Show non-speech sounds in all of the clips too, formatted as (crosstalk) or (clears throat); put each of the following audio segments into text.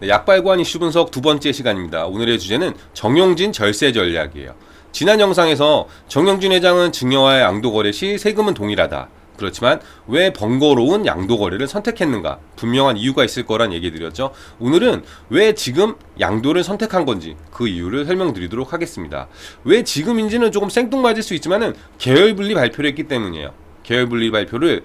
네, 약발관 이슈 분석 두 번째 시간입니다. 오늘의 주제는 정용진 절세 전략이에요. 지난 영상에서 정용진 회장은 증여와 양도 거래 시 세금은 동일하다. 그렇지만 왜 번거로운 양도 거래를 선택했는가? 분명한 이유가 있을 거란 얘기 드렸죠. 오늘은 왜 지금 양도를 선택한 건지 그 이유를 설명드리도록 하겠습니다. 왜 지금인지는 조금 생뚱맞을 수 있지만은 계열 분리 발표를 했기 때문이에요. 계열 분리 발표를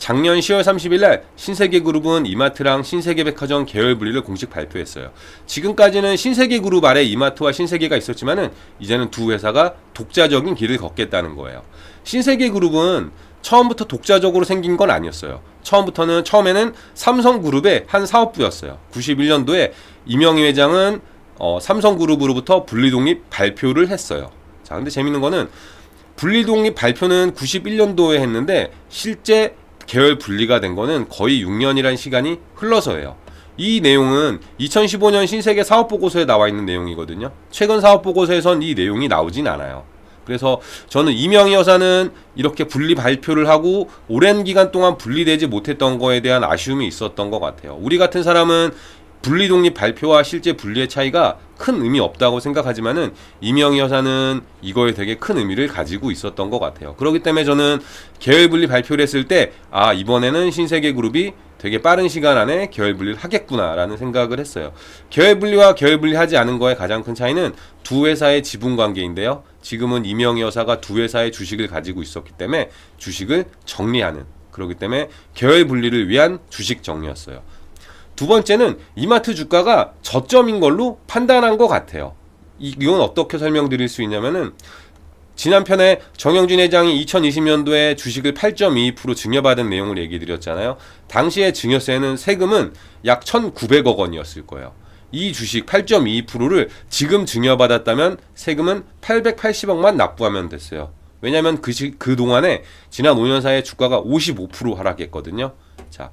작년 10월 30일 날 신세계 그룹은 이마트랑 신세계 백화점 계열 분리를 공식 발표했어요. 지금까지는 신세계 그룹 아래 이마트와 신세계가 있었지만은 이제는 두 회사가 독자적인 길을 걷겠다는 거예요. 신세계 그룹은 처음부터 독자적으로 생긴 건 아니었어요. 처음부터는 처음에는 삼성그룹의 한 사업부였어요. 91년도에 이명희 회장은 어, 삼성그룹으로부터 분리독립 발표를 했어요. 자, 근데 재밌는 거는 분리독립 발표는 91년도에 했는데 실제 계열 분리가 된 거는 거의 6년이라는 시간이 흘러서예요. 이 내용은 2015년 신세계 사업보고서에 나와 있는 내용이거든요. 최근 사업보고서에선 이 내용이 나오진 않아요. 그래서 저는 이명희 여사는 이렇게 분리 발표를 하고 오랜 기간 동안 분리되지 못했던 거에 대한 아쉬움이 있었던 것 같아요. 우리 같은 사람은 분리 독립 발표와 실제 분리의 차이가 큰 의미 없다고 생각하지만은 이명희 여사는 이거에 되게 큰 의미를 가지고 있었던 것 같아요. 그렇기 때문에 저는 계열 분리 발표를 했을 때 아 이번에는 신세계 그룹이 되게 빠른 시간 안에 계열 분리를 하겠구나라는 생각을 했어요. 계열 분리와 계열 분리하지 않은 거의 가장 큰 차이는 두 회사의 지분 관계인데요. 지금은 이명희 여사가 두 회사의 주식을 가지고 있었기 때문에 주식을 정리하는 그렇기 때문에 계열 분리를 위한 주식 정리였어요. 두 번째는 이마트 주가가 저점인 걸로 판단한 것 같아요. 이건 어떻게 설명드릴 수 있냐면은 지난 편에 정영진 회장이 2020년도에 주식을 8.22% 증여받은 내용을 얘기 드렸잖아요. 당시에 증여세는 세금은 약 1,900억 원이었을 거예요. 이 주식 8.22%를 지금 증여받았다면 세금은 880억만 납부하면 됐어요. 왜냐하면 그, 시, 그 동안에 지난 5년 사이에 주가가 55% 하락했거든요. 자,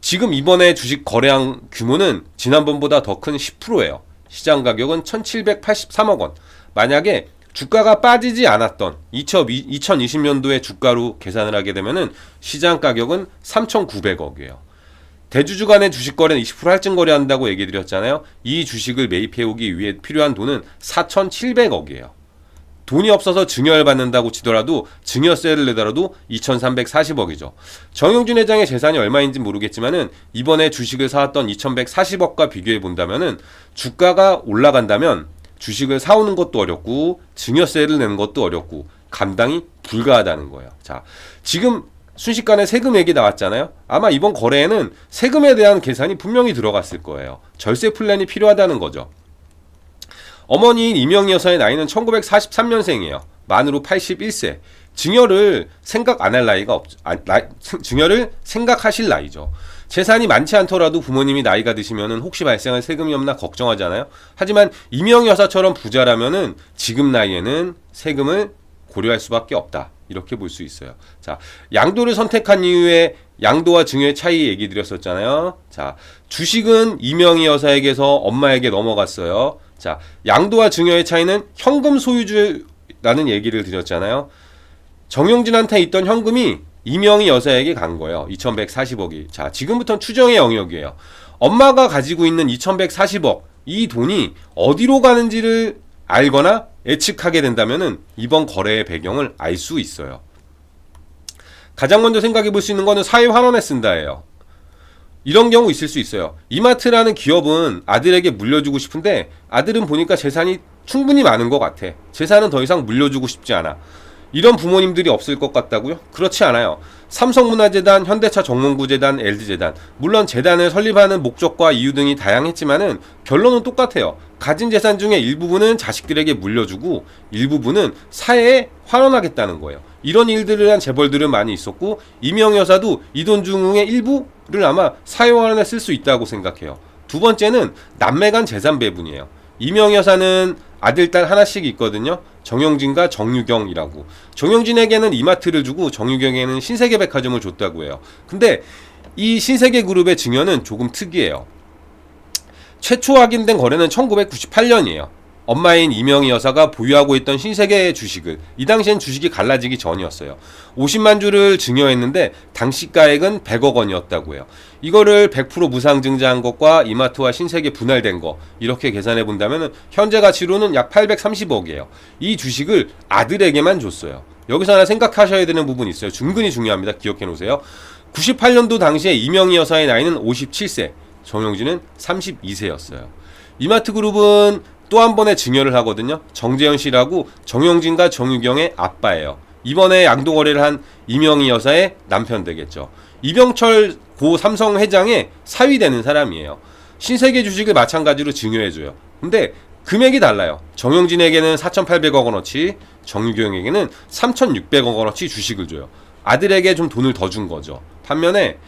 지금 이번에 주식 거래한 규모는 지난번보다 더 큰 10%예요. 시장 가격은 1,783억 원. 만약에 주가가 빠지지 않았던 2020년도의 주가로 계산을 하게 되면은 시장 가격은 3,900억이에요. 대주주 간의 주식 거래는 20% 할증 거래한다고 얘기 드렸잖아요. 이 주식을 매입해 오기 위해 필요한 돈은 4,700억이에요. 돈이 없어서 증여를 받는다고 치더라도 증여세를 내더라도 2,340억이죠. 정용준 회장의 재산이 얼마인지 모르겠지만은 이번에 주식을 사왔던 2,140억과 비교해 본다면은 주가가 올라간다면 주식을 사오는 것도 어렵고 증여세를 내는 것도 어렵고 감당이 불가하다는 거예요. 자, 지금 순식간에 세금 얘기 나왔잖아요. 아마 이번 거래에는 세금에 대한 계산이 분명히 들어갔을 거예요. 절세 플랜이 필요하다는 거죠. 어머니인 이명희 여사의 나이는 1943년생이에요. 만으로 81세. 증여를 생각 안 할 나이가 없, 아, 나, 증여를 생각하실 나이죠. 재산이 많지 않더라도 부모님이 나이가 드시면은 혹시 발생할 세금이 없나 걱정하잖아요. 하지만 이명희 여사처럼 부자라면은 지금 나이에는 세금을 고려할 수밖에 없다. 이렇게 볼 수 있어요. 자, 양도를 선택한 이후에 양도와 증여의 차이 얘기 드렸었잖아요. 자, 주식은 이명희 여사에게서 엄마에게 넘어갔어요. 자, 양도와 증여의 차이는 현금 소유주라는 얘기를 드렸잖아요. 정용진한테 있던 현금이 이명희 여사에게 간 거예요. 2140억이. 자, 지금부터는 추정의 영역이에요. 엄마가 가지고 있는 2140억, 이 돈이 어디로 가는지를 알거나 예측하게 된다면은 이번 거래의 배경을 알 수 있어요. 가장 먼저 생각해 볼 수 있는 거는 사회 환원에 쓴다예요. 이런 경우 있을 수 있어요. 이마트라는 기업은 아들에게 물려주고 싶은데 아들은 보니까 재산이 충분히 많은 것 같아. 재산은 더 이상 물려주고 싶지 않아. 이런 부모님들이 없을 것 같다고요? 그렇지 않아요. 삼성문화재단, 현대차 정몽구재단, LG재단. 물론 재단을 설립하는 목적과 이유 등이 다양했지만은 결론은 똑같아요. 가진 재산 중에 일부분은 자식들에게 물려주고 일부분은 사회에 환원하겠다는 거예요. 이런 일들을 한 재벌들은 많이 있었고 이명 여사도 이 돈 중의 일부를 아마 사회 환원에 쓸 수 있다고 생각해요. 두 번째는 남매 간 재산 배분이에요. 이명 여사는 아들 딸 하나씩 있거든요. 정영진과 정유경이라고. 정영진에게는 이마트를 주고 정유경에는 신세계백화점을 줬다고 해요. 근데 이 신세계 그룹의 증여는 조금 특이해요. 최초 확인된 거래는 1998년이에요. 엄마인 이명희 여사가 보유하고 있던 신세계 주식을 이 당시엔 주식이 갈라지기 전이었어요. 50만 주를 증여했는데 당시 가액은 100억 원이었다고 해요. 이거를 100% 무상 증자한 것과 이마트와 신세계 분할된 거 이렇게 계산해 본다면 현재 가치로는 약 830억이에요. 이 주식을 아들에게만 줬어요. 여기서 하나 생각하셔야 되는 부분이 있어요. 중근이 중요합니다. 기억해 놓으세요. 98년도 당시에 이명희 여사의 나이는 57세, 정영진은 32세였어요. 이마트 그룹은 또 한 번의 증여를 하거든요. 정재현 씨라고 정영진과 정유경의 아빠예요. 이번에 양도 거래를 한 이명희 여사의 남편 되겠죠. 이병철 고 삼성 회장의 사위 되는 사람이에요. 신세계 주식을 마찬가지로 증여해줘요. 근데 금액이 달라요. 정영진에게는 4,800억 원어치, 정유경에게는 3,600억 원어치 주식을 줘요. 아들에게 좀 돈을 더 준 거죠. 반면에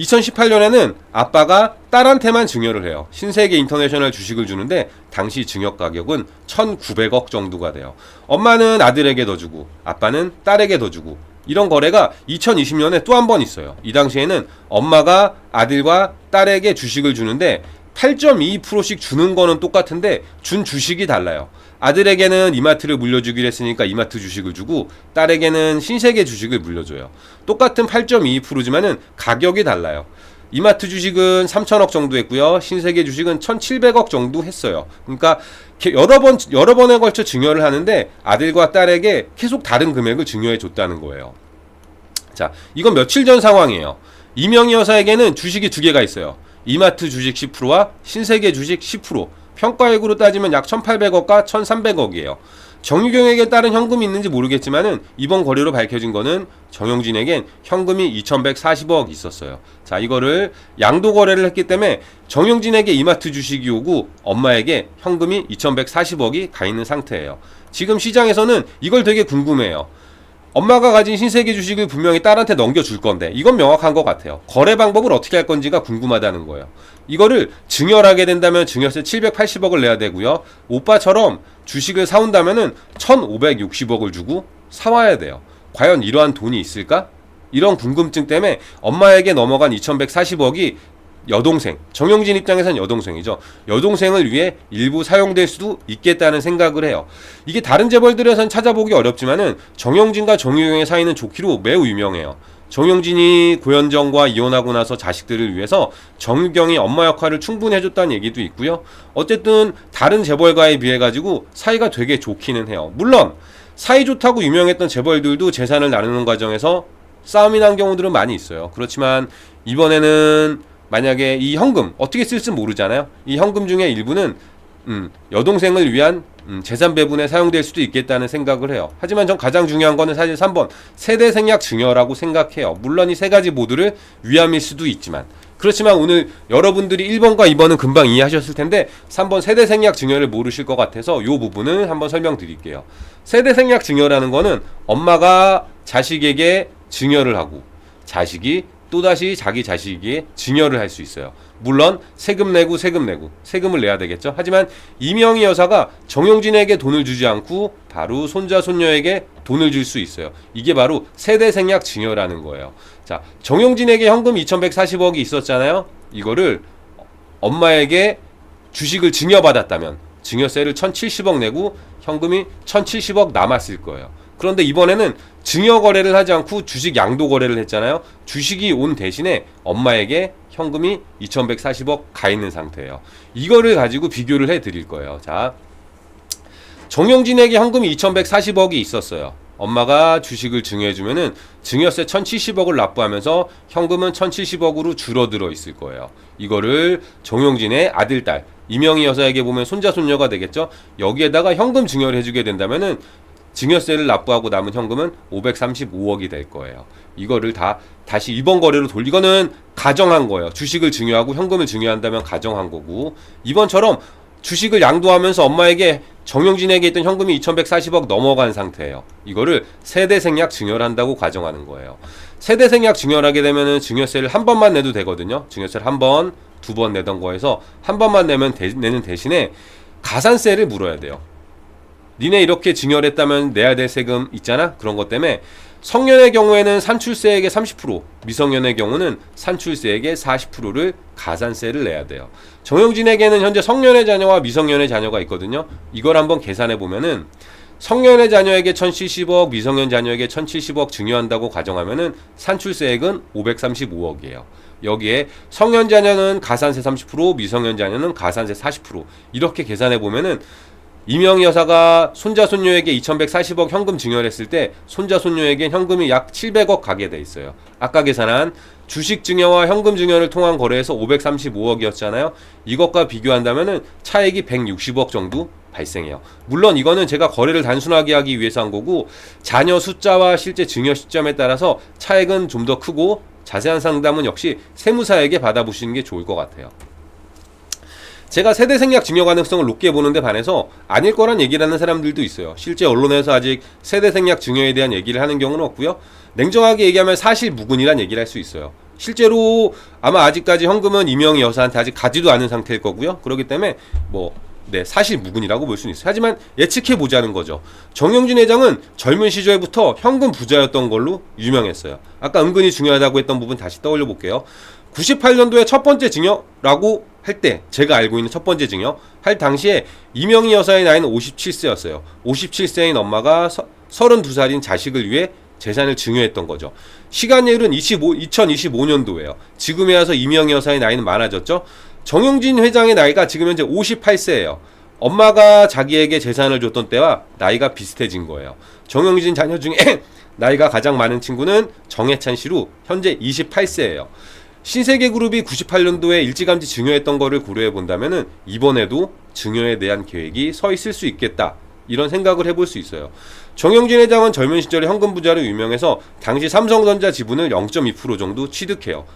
2018년에는 아빠가 딸한테만 증여를 해요. 신세계 인터내셔널 주식을 주는데 당시 증여 가격은 1,900억 정도가 돼요. 엄마는 아들에게 더 주고 아빠는 딸에게 더 주고 이런 거래가 2020년에 또 한 번 있어요. 이 당시에는 엄마가 아들과 딸에게 주식을 주는데 8.22%씩 주는 거는 똑같은데 준 주식이 달라요. 아들에게는 이마트를 물려주기로 했으니까 이마트 주식을 주고 딸에게는 신세계 주식을 물려줘요. 똑같은 8.22%지만은 가격이 달라요. 이마트 주식은 3천억 정도 했고요. 신세계 주식은 1,700억 정도 했어요. 그러니까 여러 번 여러 번에 걸쳐 증여를 하는데 아들과 딸에게 계속 다른 금액을 증여해 줬다는 거예요. 자, 이건 며칠 전 상황이에요. 이명희 여사에게는 주식이 두 개가 있어요. 이마트 주식 10%와 신세계 주식 10%. 평가액으로 따지면 약 1,800억과 1,300억이에요. 정유경에게 따른 현금이 있는지 모르겠지만은 이번 거래로 밝혀진 거는 정영진에겐 현금이 2,140억 있었어요. 자, 이거를 양도 거래를 했기 때문에 정영진에게 이마트 주식이 오고 엄마에게 현금이 2,140억이 가 있는 상태예요. 지금 시장에서는 이걸 되게 궁금해요. 엄마가 가진 신세계 주식을 분명히 딸한테 넘겨줄 건데 이건 명확한 것 같아요. 거래 방법을 어떻게 할 건지가 궁금하다는 거예요. 이거를 증여하게 된다면 증여세 780억을 내야 되고요. 오빠처럼 주식을 사온다면은 1,560억을 주고 사와야 돼요. 과연 이러한 돈이 있을까? 이런 궁금증 때문에 엄마에게 넘어간 2,140억이 여동생, 정영진 입장에선 여동생이죠. 여동생을 위해 일부 사용될 수도 있겠다는 생각을 해요. 이게 다른 재벌들에선 찾아보기 어렵지만은 정영진과 정유경의 사이는 좋기로 매우 유명해요. 정영진이 고현정과 이혼하고 나서 자식들을 위해서 정유경이 엄마 역할을 충분히 해줬다는 얘기도 있고요. 어쨌든 다른 재벌과에 비해 가지고 사이가 되게 좋기는 해요. 물론 사이 좋다고 유명했던 재벌들도 재산을 나누는 과정에서 싸움이 난 경우들은 많이 있어요. 그렇지만 이번에는 만약에 이 현금 어떻게 쓸지 모르잖아요. 이 현금 중에 일부는 음, 여동생을 위한 음, 재산 배분에 사용될 수도 있겠다는 생각을 해요. 하지만 전 가장 중요한 거는 사실 3번 세대 생략 증여라고 생각해요. 물론 이 세 가지 모두를 위함일 수도 있지만 그렇지만 오늘 여러분들이 1번과 2번은 금방 이해하셨을 텐데 3번 세대 생략 증여를 모르실 것 같아서 이 부분은 한번 설명드릴게요. 세대 생략 증여라는 거는 엄마가 자식에게 증여를 하고 자식이 또다시 자기 자식에게 증여를 할 수 있어요. 물론 세금 내고 세금 내고 세금을 내야 되겠죠. 하지만 이명희 여사가 정용진에게 돈을 주지 않고 바로 손자 손녀에게 돈을 줄 수 있어요. 이게 바로 세대 생략 증여라는 거예요. 자, 정용진에게 현금 2,140억이 있었잖아요. 이거를 엄마에게 주식을 증여받았다면 증여세를 1,070억 내고 현금이 1,070억 남았을 거예요. 그런데 이번에는 증여 거래를 하지 않고 주식 양도 거래를 했잖아요. 주식이 온 대신에 엄마에게 현금이 2,140억 가 있는 상태예요. 이거를 가지고 비교를 해 드릴 거예요. 자. 정영진에게 현금이 2,140억이 있었어요. 엄마가 주식을 증여해주면은 증여세 1,070억을 납부하면서 현금은 1,070억으로 줄어들어 있을 거예요. 이거를 정용진의 아들, 딸, 이명희 여사에게 보면 손자, 손녀가 되겠죠? 여기에다가 현금 증여를 해주게 된다면은 증여세를 납부하고 남은 현금은 535억이 될 거예요. 이거를 다 다시 이번 거래로 돌 이거는 가정한 거예요. 주식을 증여하고 현금을 증여한다면 가정한 거고 이번처럼 주식을 양도하면서 엄마에게 정영진에게 있던 현금이 2,140억 넘어간 상태예요. 이거를 세대 생략 증여를 한다고 가정하는 거예요. 세대 생략 증여를 하게 되면은 증여세를 한 번만 내도 되거든요. 증여세를 한 번, 두 번 내던 거에서 한 번만 내면 대, 내는 대신에 가산세를 물어야 돼요. 니네 이렇게 증여를 했다면 내야 될 세금 있잖아? 그런 것 때문에 성년의 경우에는 산출세액의 30%, 미성년의 경우는 산출세액의 40%를 가산세를 내야 돼요. 정용진에게는 현재 성년의 자녀와 미성년의 자녀가 있거든요. 이걸 한번 계산해 보면은 성년의 자녀에게 1,070억, 미성년 자녀에게 1,070억 증여한다고 가정하면은 산출세액은 535억이에요. 여기에 성년 자녀는 가산세 30%, 미성년 자녀는 가산세 40% 이렇게 계산해 보면은 이명희 여사가 손자 손녀에게 2,140억 현금 증여를 했을 때 손자 손녀에게 현금이 약 700억 가게 돼 있어요. 아까 계산한 주식 증여와 현금 증여를 통한 거래에서 535억이었잖아요. 이것과 비교한다면은 차액이 160억 정도 발생해요. 물론 이거는 제가 거래를 단순하게 하기 위해서 한 거고 자녀 숫자와 실제 증여 시점에 따라서 차액은 좀 더 크고 자세한 상담은 역시 세무사에게 받아보시는 게 좋을 것 같아요. 제가 세대 생략 증여 가능성을 높게 보는데 반해서 아닐 거란 얘기를 하는 사람들도 있어요. 실제 언론에서 아직 세대 생략 증여에 대한 얘기를 하는 경우는 없고요. 냉정하게 얘기하면 사실 무근이란 얘기를 할 수 있어요. 실제로 아마 아직까지 현금은 이명희 여사한테 아직 가지도 않은 상태일 거고요. 그렇기 때문에 뭐 네, 사실 무근이라고 볼 수는 있어요. 하지만 예측해 보자는 거죠. 정영진 회장은 젊은 시절부터 현금 부자였던 걸로 유명했어요. 아까 은근히 중요하다고 했던 부분 다시 떠올려 볼게요. 98년도에 첫 번째 증여라고 할 때 제가 알고 있는 첫 번째 증여 할 당시에 이명희 여사의 나이는 57세였어요. 57세인 엄마가 서, 32살인 자식을 위해 재산을 증여했던 거죠. 시간율은 25, 2025년도예요. 지금에 와서 이명희 여사의 나이는 많아졌죠. 정용진 회장의 나이가 지금 현재 58세예요. 엄마가 자기에게 재산을 줬던 때와 나이가 비슷해진 거예요. 정용진 자녀 중에 (laughs) 나이가 가장 많은 친구는 정해찬 씨로 현재 28세예요. 신세계 그룹이 98년도에 일찌감치 증여했던 거를 고려해 본다면은 이번에도 증여에 대한 계획이 서 있을 수 있겠다. 이런 생각을 해볼 수 있어요. 정영진 회장은 젊은 시절에 현금 부자로 유명해서 당시 삼성전자 지분을 0.2% 정도 취득해요.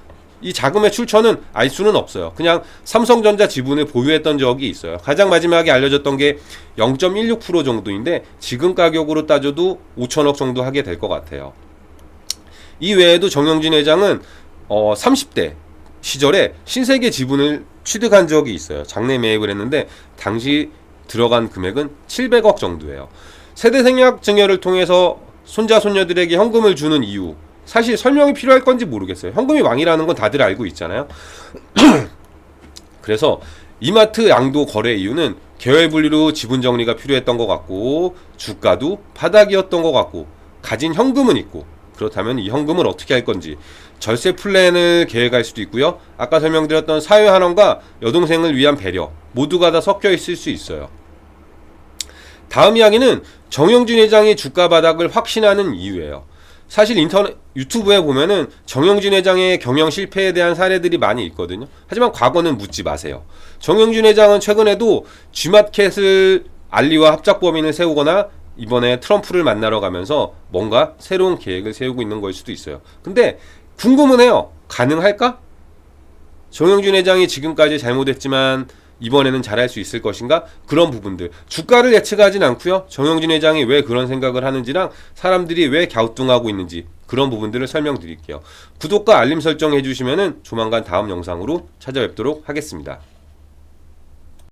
이 자금의 출처는 알 수는 없어요. 그냥 삼성전자 지분을 보유했던 적이 있어요. 가장 마지막에 알려졌던 게 0.16% 정도인데 지금 가격으로 따져도 5천억 정도 하게 될 것 같아요. 이 외에도 정영진 회장은 어, 30대 시절에 신세계 지분을 취득한 적이 있어요. 장내 매입을 했는데 당시 들어간 금액은 700억 정도예요. 세대 생략 증여를 통해서 손자 손녀들에게 현금을 주는 이유 사실 설명이 필요할 건지 모르겠어요. 현금이 왕이라는 건 다들 알고 있잖아요. (clears throat) 그래서 이마트 양도 거래 이유는 계열 분리로 지분 정리가 필요했던 것 같고 주가도 바닥이었던 것 같고 가진 현금은 있고 그렇다면 이 현금을 어떻게 할 건지 절세 플랜을 계획할 수도 있고요. 아까 설명드렸던 사회 환원과 여동생을 위한 배려 모두가 다 섞여 있을 수 있어요. 다음 이야기는 정영진 회장이 주가 바닥을 확신하는 이유예요. 사실 인터넷 유튜브에 보면은 정영진 회장의 경영 실패에 대한 사례들이 많이 있거든요. 하지만 과거는 묻지 마세요. 정영진 회장은 최근에도 G마켓을 알리와 합작 범인을 세우거나 이번에 트럼프를 만나러 가면서 뭔가 새로운 계획을 세우고 있는 걸 수도 있어요. 근데 궁금은 해요. 가능할까? 정영진 회장이 지금까지 잘못했지만 이번에는 잘할 수 있을 것인가? 그런 부분들. 주가를 예측하진 않고요. 정영진 회장이 왜 그런 생각을 하는지랑 사람들이 왜 갸우뚱하고 있는지 그런 부분들을 설명드릴게요. 구독과 알림 설정 해주시면은 조만간 다음 영상으로 찾아뵙도록 하겠습니다.